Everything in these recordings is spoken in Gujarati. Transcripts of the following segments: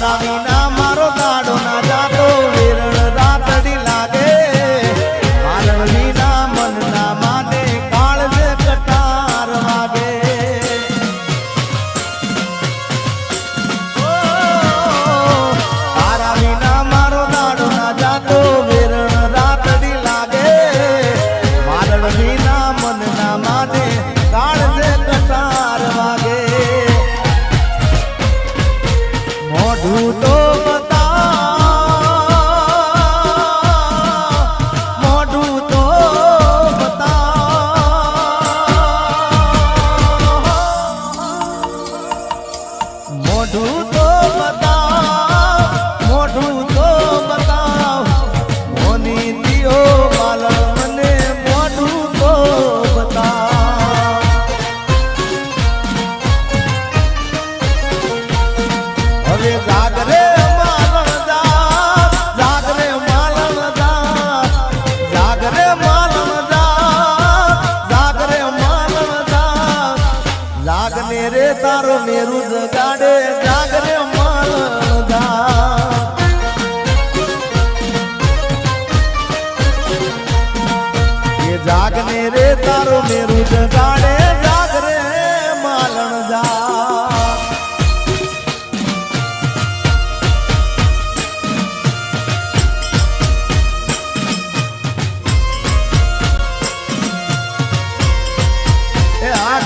para mi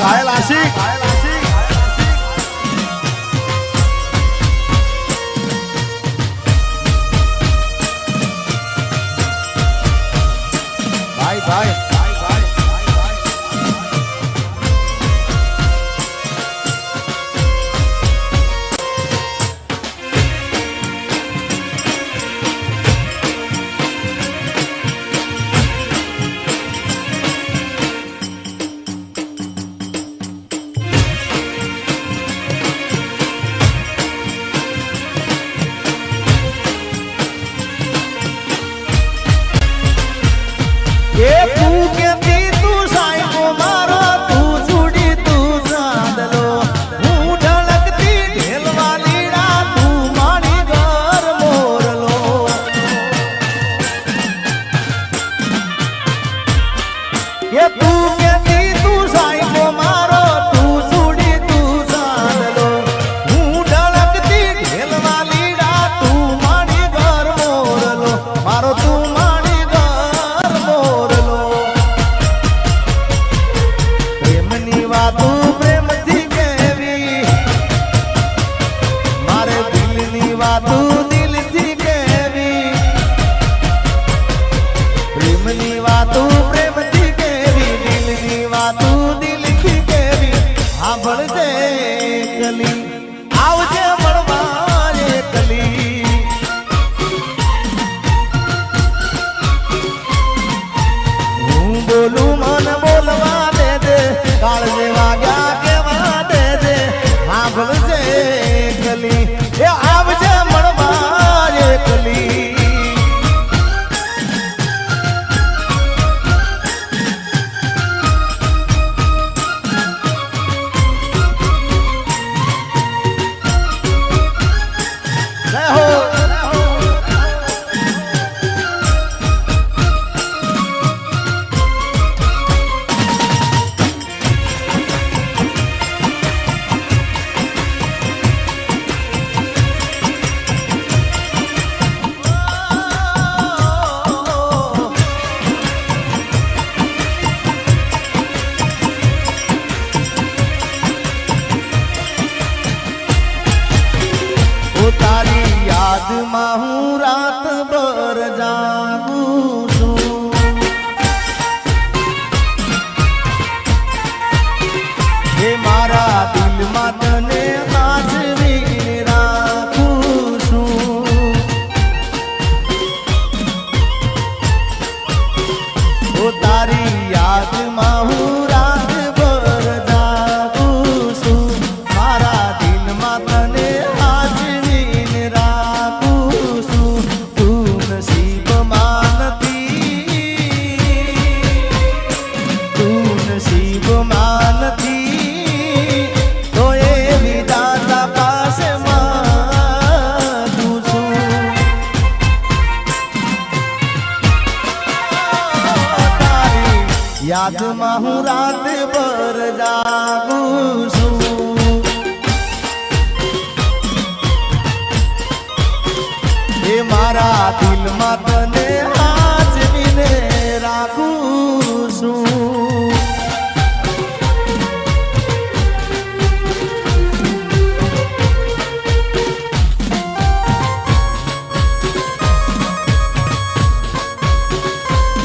来啦西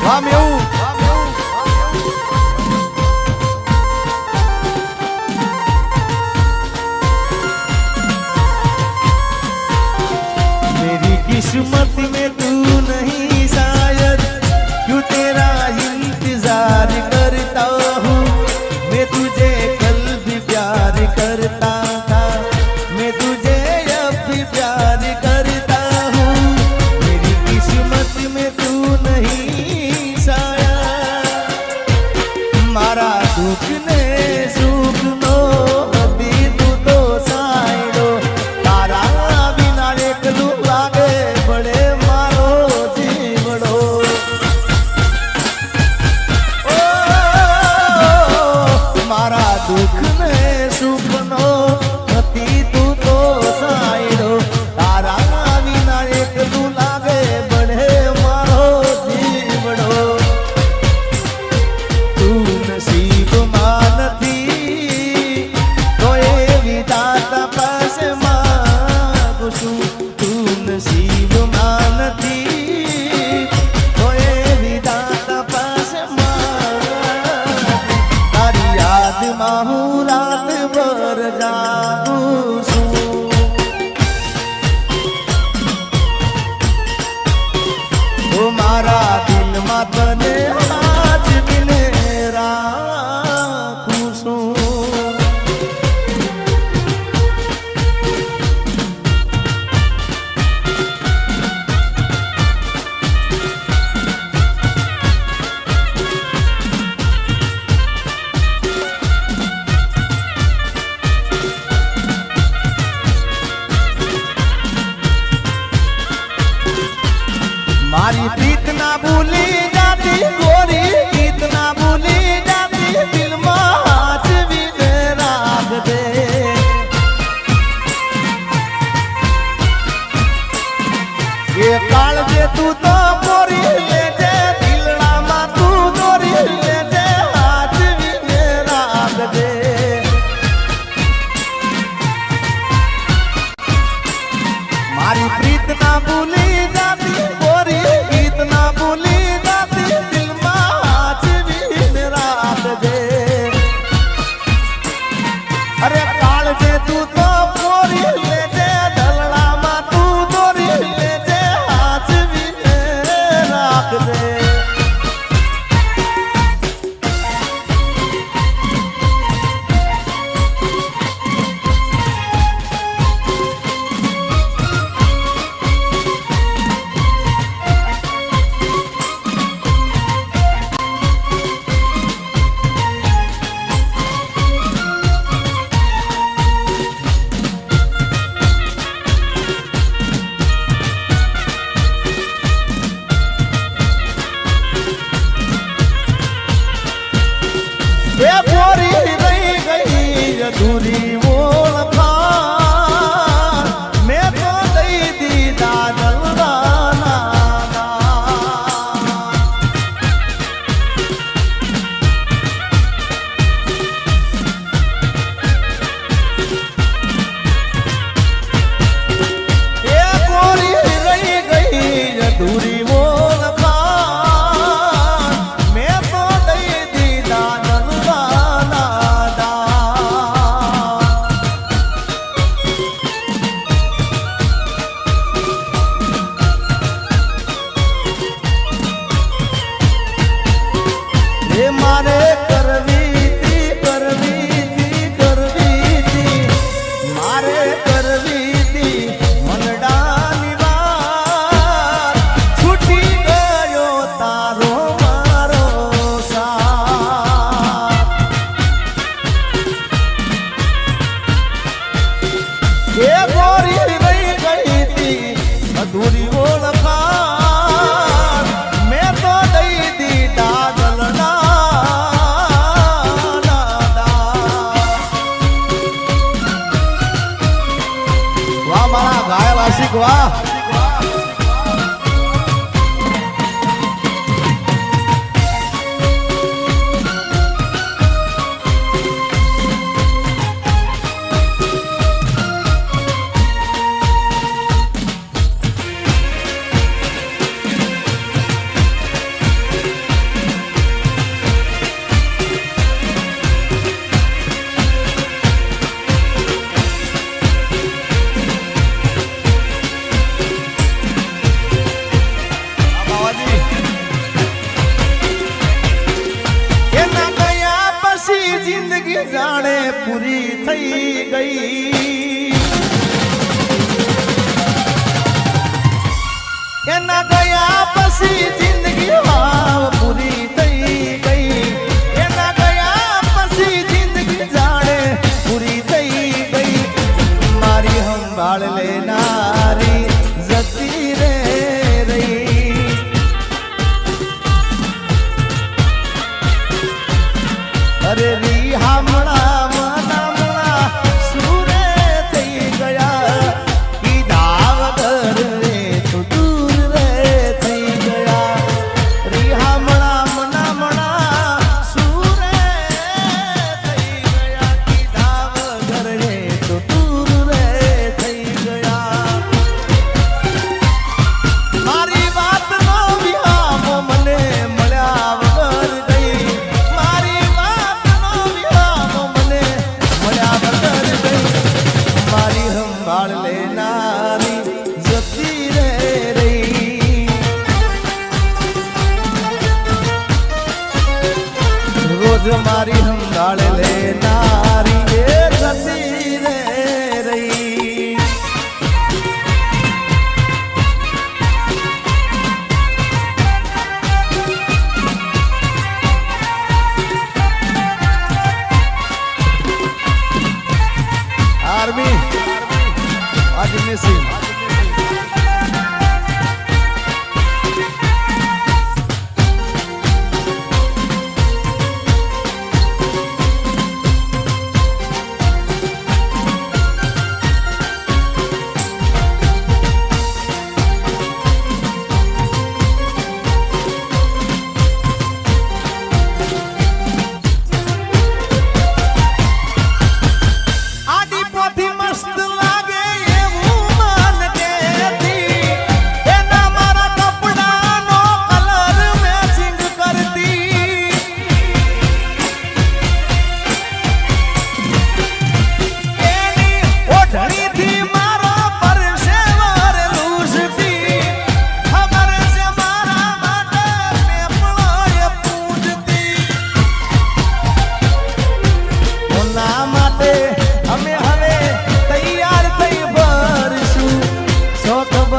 Ah, meu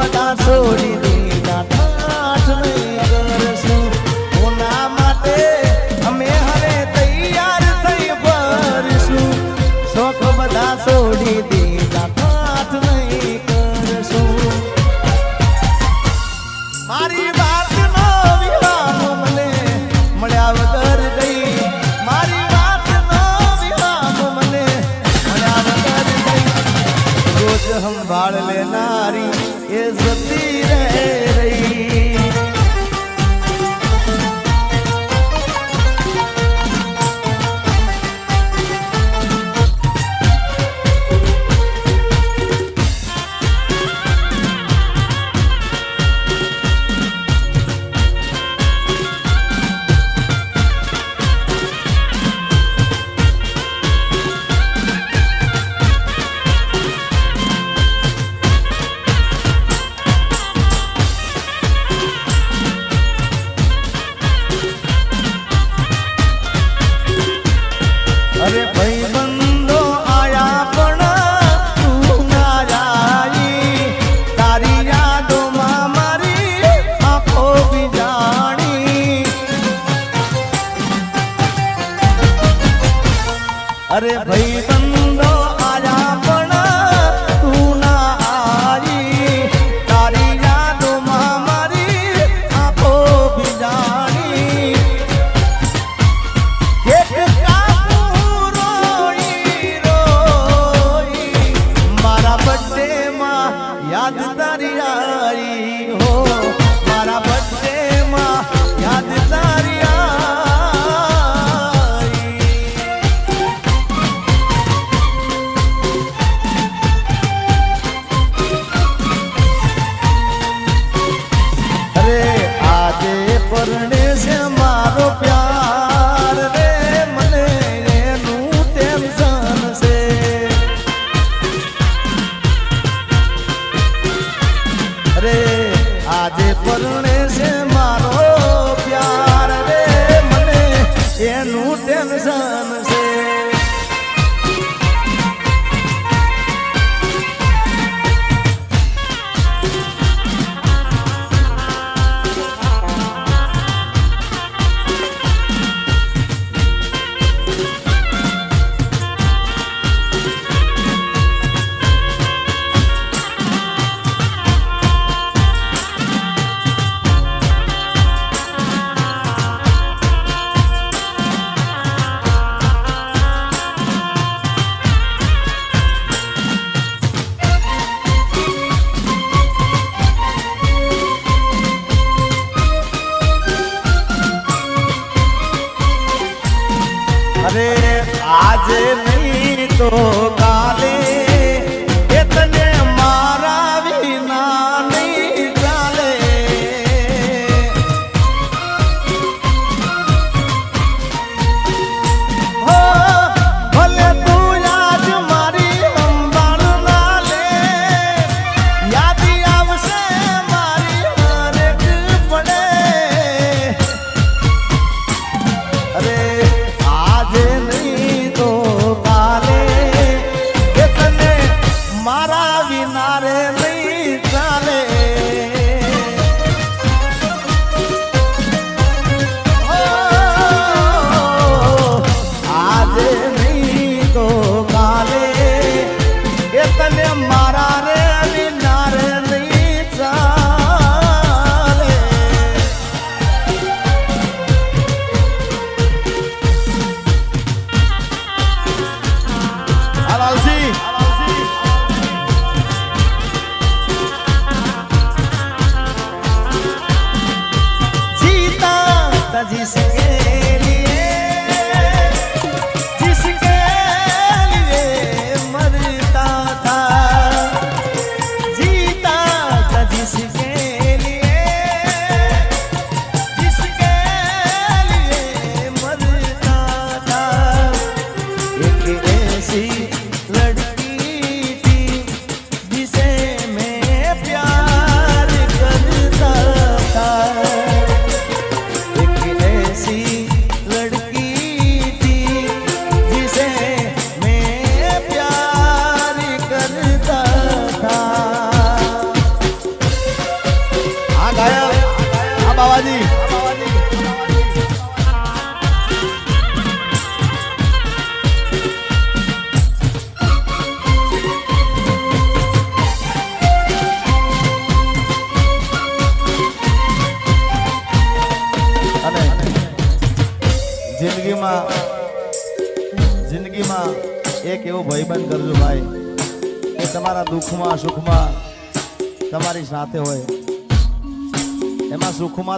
બધા છોડી દીધા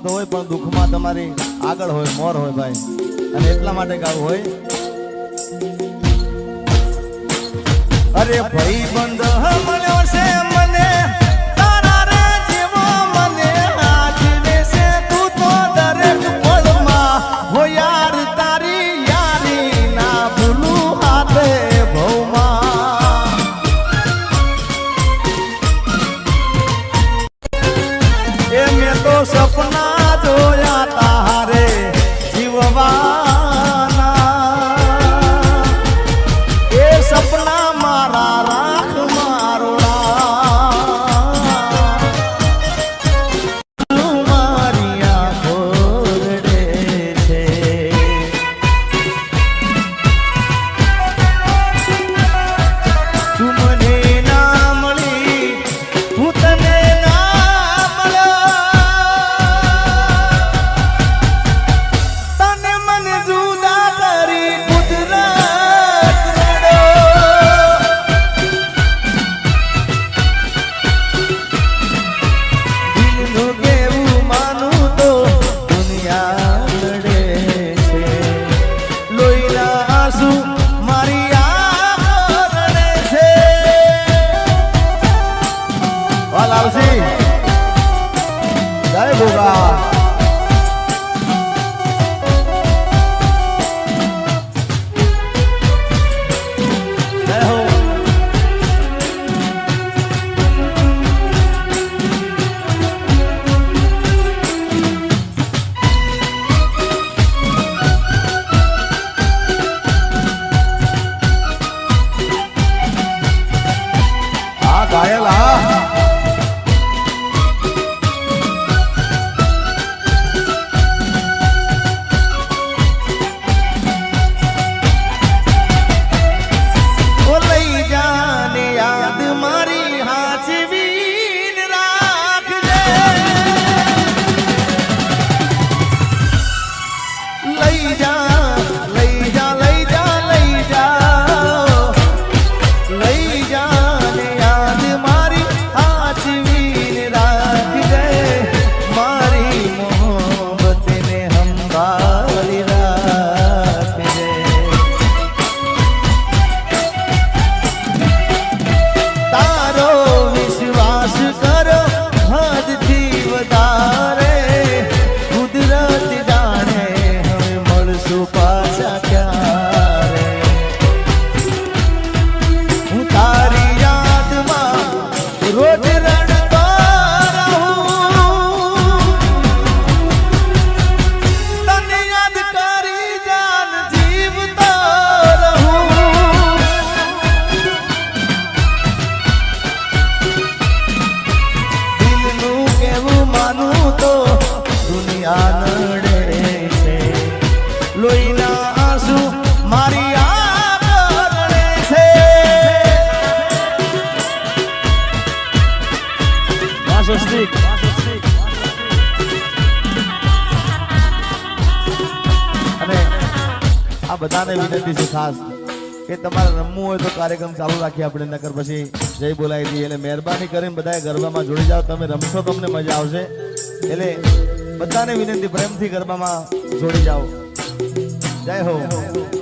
તો હોય પણ દુઃખમાં તમારી આગળ હોય મોર હોય ભાઈ. અને એટલા માટે ગાવું હોય. અરે ભાઈ બંધ તો દુનિયા નડે છે લોહીના આંસુ મારી આ બધાને વિનંતી છે ખાસ કે તમારે રમવું હોય તો કાર્યક્રમ ચાલુ રાખીએ આપણે નગર પછી જય બોલાવી દઈએ એટલે મહેરબાની કરીને બધા ગરબામાં જોડી જાઓ. તમે રમશો, તમને મજા આવશે. એટલે બધાને વિનંતી પ્રેમથી ગરબામાં જોડી જાઓ. જય હો.